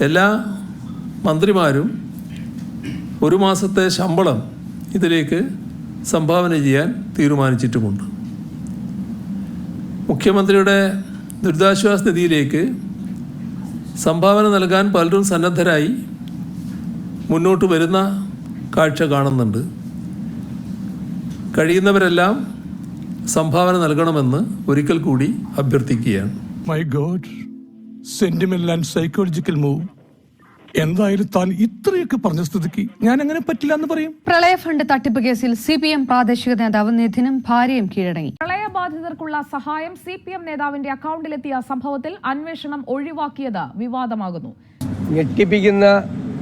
എല്ലാ മന്ത്രിമാരും ഒരു മാസത്തെ ശമ്പളം ഇതിലേക്ക് സംഭാവന ചെയ്യാൻ തീരുമാനിച്ചിട്ടുമുണ്ട്. മുഖ്യമന്ത്രിയുടെ ദുരിതാശ്വാസ നിധിയിലേക്ക് സംഭാവന നൽകാൻ പലരും സന്നദ്ധരായി മുന്നോട്ട് വരുന്ന കാഴ്ച കാണുന്നുണ്ട്. കഴിയുന്നവരെല്ലാം സംഭാവന നൽകണമെന്ന് ഒരിക്കൽ കൂടി അഭ്യർത്ഥിക്കുകയാണ്. My god sentimental and psychological move എന്തായാലും താൻ ഇത്രയൊക്കെ പറഞ്ഞ സ്ഥിതിക്ക് ഞാൻ അങ്ങനെ പറ്റില്ല എന്ന് പറയും. പ്രളയ ഫണ്ട് തട്ടിപ്പ് കേസിൽ സി പി എം പ്രാദേശിക നേതാവ് നിധിനും ഭാര്യയും കീഴടങ്ങി. പ്രളയബാധിതർക്കുള്ള സഹായം സി പി എം നേതാവിന്റെ അക്കൗണ്ടിലെത്തിയ സംഭവത്തിൽ അന്വേഷണം ഒഴിവാക്കിയത് വിവാദമാകുന്നു. ഞെട്ടിപ്പിക്കുന്ന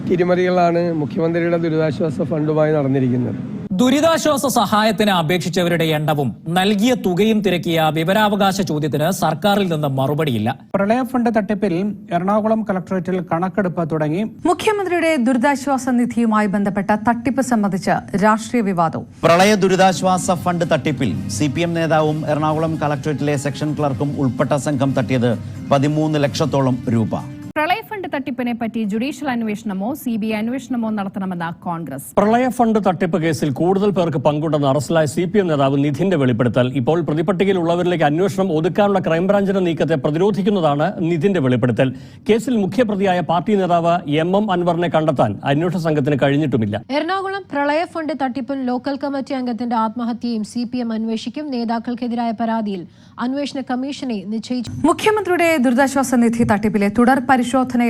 തിരിമറികളാണ് മുഖ്യമന്ത്രിയുടെ ദുരിതാശ്വാസ ഫണ്ടുമായി നടന്നിരിക്കുന്നത്. ദുരിതാശ്വാസ സഹായത്തിന് അപേക്ഷിച്ചവരുടെ എണ്ണവും നൽകിയ തുകയും തിരക്കിയ വിവരാവകാശ ചോദ്യത്തിന് സർക്കാരിൽ നിന്ന് മറുപടിയില്ല. പ്രളയ ഫണ്ട് തട്ടിപ്പിൽ എറണാകുളം കളക്ടറേറ്റിൽ കണക്കെടുപ്പ് തുടങ്ങി. മുഖ്യമന്ത്രിയുടെ ദുരിതാശ്വാസ നിധിയുമായി ബന്ധപ്പെട്ട തട്ടിപ്പ് സംബന്ധിച്ച് രാഷ്ട്രീയ വിവാദവും. പ്രളയ ദുരിതാശ്വാസ ഫണ്ട് തട്ടിപ്പിൽ സി പി എം നേതാവും എറണാകുളം കളക്ടറേറ്റിലെ സെക്ഷൻ ക്ലർക്കും ഉൾപ്പെട്ട സംഘം തട്ടിയത് പതിമൂന്ന് ലക്ഷത്തോളം രൂപ. ഫണ്ട് തട്ടിപ്പിനെ പറ്റി ജുഡീഷ്യൽ അന്വേഷണമോ സി ബി ഐ അന്വേഷണമോ നടത്തണമെന്ന് കോൺഗ്രസ്. പ്രളയ ഫണ്ട് തട്ടിപ്പ് കേസിൽ കൂടുതൽ പേർക്ക് പങ്കുണ്ടെന്ന് അറസ്റ്റിലായ സി പി എം നേതാവ് നിധിന്റെ വെളിപ്പെടുത്തൽ. ഇപ്പോൾ പ്രതിപട്ടികയിൽ ഉള്ളവരിലേക്ക് അന്വേഷണം ഒതുക്കാനുള്ള ക്രൈംബ്രാഞ്ചിന്റെ നീക്കത്തെ പ്രതിരോധിക്കുന്നതാണ് നിധിന്റെ വെളിപ്പെടുത്തൽ. കേസിൽ മുഖ്യപ്രതിയായ പാർട്ടി നേതാവ് എം എം അൻവറിനെ കണ്ടെത്താൻ അന്വേഷണ സംഘത്തിന് കഴിഞ്ഞിട്ടുമില്ല. എറണാകുളം പ്രളയ ഫണ്ട് തട്ടിപ്പിൽ ലോക്കൽ കമ്മിറ്റി അംഗത്തിന്റെ ആത്മഹത്യയും സി പി എം അന്വേഷിക്കും. നേതാക്കൾക്കെതിരായ പരാതിയിൽ അന്വേഷണ കമ്മീഷനെ നിശ്ചയിച്ചു. മുഖ്യമന്ത്രിയുടെ ദുരിതാശ്വാസ നിധി തട്ടിപ്പിലെ തുടർ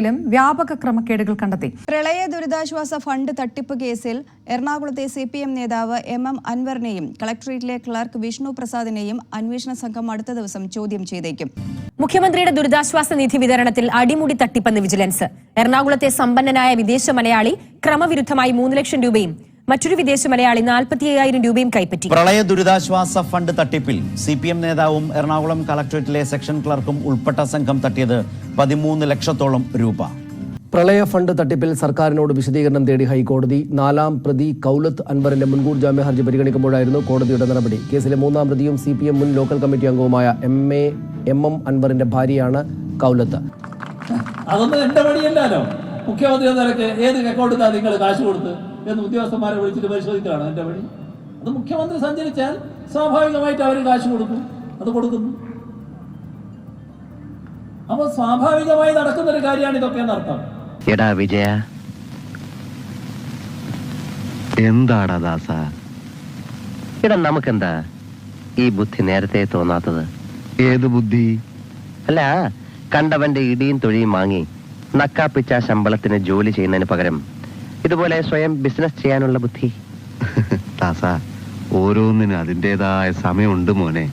പരിശോധനയിലും വ്യാപക ക്രമക്കേടുകൾ കണ്ടെത്തി. പ്രളയ ദുരിതാശ്വാസ ഫണ്ട് തട്ടിപ്പ് കേസിൽ എറണാകുളത്തെ സി പി എം നേതാവ് എം എം അൻവറിനെയും കളക്ടറേറ്റിലെ ക്ലർക്ക് വിഷ്ണു പ്രസാദിനെയും അന്വേഷണ സംഘം അടുത്ത ദിവസം ചോദ്യം ചെയ്തേക്കും. മുഖ്യമന്ത്രിയുടെ ദുരിതാശ്വാസ നിധി വിതരണത്തിൽ അടിമുടി തട്ടിപ്പെന്ന് വിജിലൻസ്. എറണാകുളത്തെ സമ്പന്നനായ വിദേശ മലയാളി ക്രമവിരുദ്ധമായി മൂന്ന് ലക്ഷം രൂപയും മറ്റൊരു വിദേശ മലയാളി നാൽപ്പത്തി അയ്യായിരം രൂപയും കൈപ്പറ്റി. പ്രളയ ദുരിതാശ്വാസ ഫണ്ട് തട്ടിപ്പിൽ സി പി എം നേതാവും എറണാകുളം കളക്ടറേറ്റിലെ സെക്ഷൻ ക്ലർക്കും ഉൾപ്പെട്ട സംഘം തട്ടിയത് പതിമൂന്ന് ലക്ഷത്തോളം രൂപ. പ്രളയ ഫണ്ട് തട്ടിപ്പിൽ സർക്കാരിനോട് വിശദീകരണം തേടി ഹൈക്കോടതി നാലാം പ്രതി കൗലത്ത് അൻവറിന്റെ മുൻകൂർ ജാമ്യ ഹർജി പരിഗണിക്കുമ്പോഴായിരുന്നു കോടതിയുടെ നടപടി. കേസിലെ മൂന്നാം പ്രതിയും സി പി എം മുൻ ലോക്കൽ കമ്മിറ്റി അംഗവുമായ എം എ എം എം അൻവറിന്റെ ഭാര്യയാണ് കൗലത്ത്. അതൊന്നും മുഖ്യമന്ത്രി ഏത് നിങ്ങൾ കാശ് കൊടുത്ത്? എന്ന് ഉദ്യോഗസ്ഥന്മാരെ വിളിച്ചിട്ട് പരിശോധിക്കലാണ് എന്റെ വഴി. അത് മുഖ്യമന്ത്രി സഞ്ചരിച്ചാൽ സ്വാഭാവികമായിട്ട് അവർ കാശ് കൊടുക്കും. അത് കൊടുക്കുന്നു. അപ്പോൾ സ്വാഭാവികമായി നടക്കുന്ന ഒരു കാര്യമാണ് ഇതൊക്കെ എന്നർത്ഥം. എടാ വിജയ എന്താടാ ദാസ? എടാ നമുക്കെന്താ ഈ ബുദ്ധി നേരത്തെ തോന്നാത്തത്? ഏത് ബുദ്ധി? അല്ല കണ്ടവന്റെ ഇടിയും തൊഴിയും വാങ്ങി നക്കാപ്പിച്ച ശമ്പളത്തിന് ജോലി ചെയ്യുന്നതിന് പകരം ഇതുപോലെ സ്വയം ബിസിനസ് ചെയ്യാനുള്ള ബുദ്ധി. ദാസ ഓരോന്നിനും അതിന്റെതായ സമയമുണ്ട് മോനെ.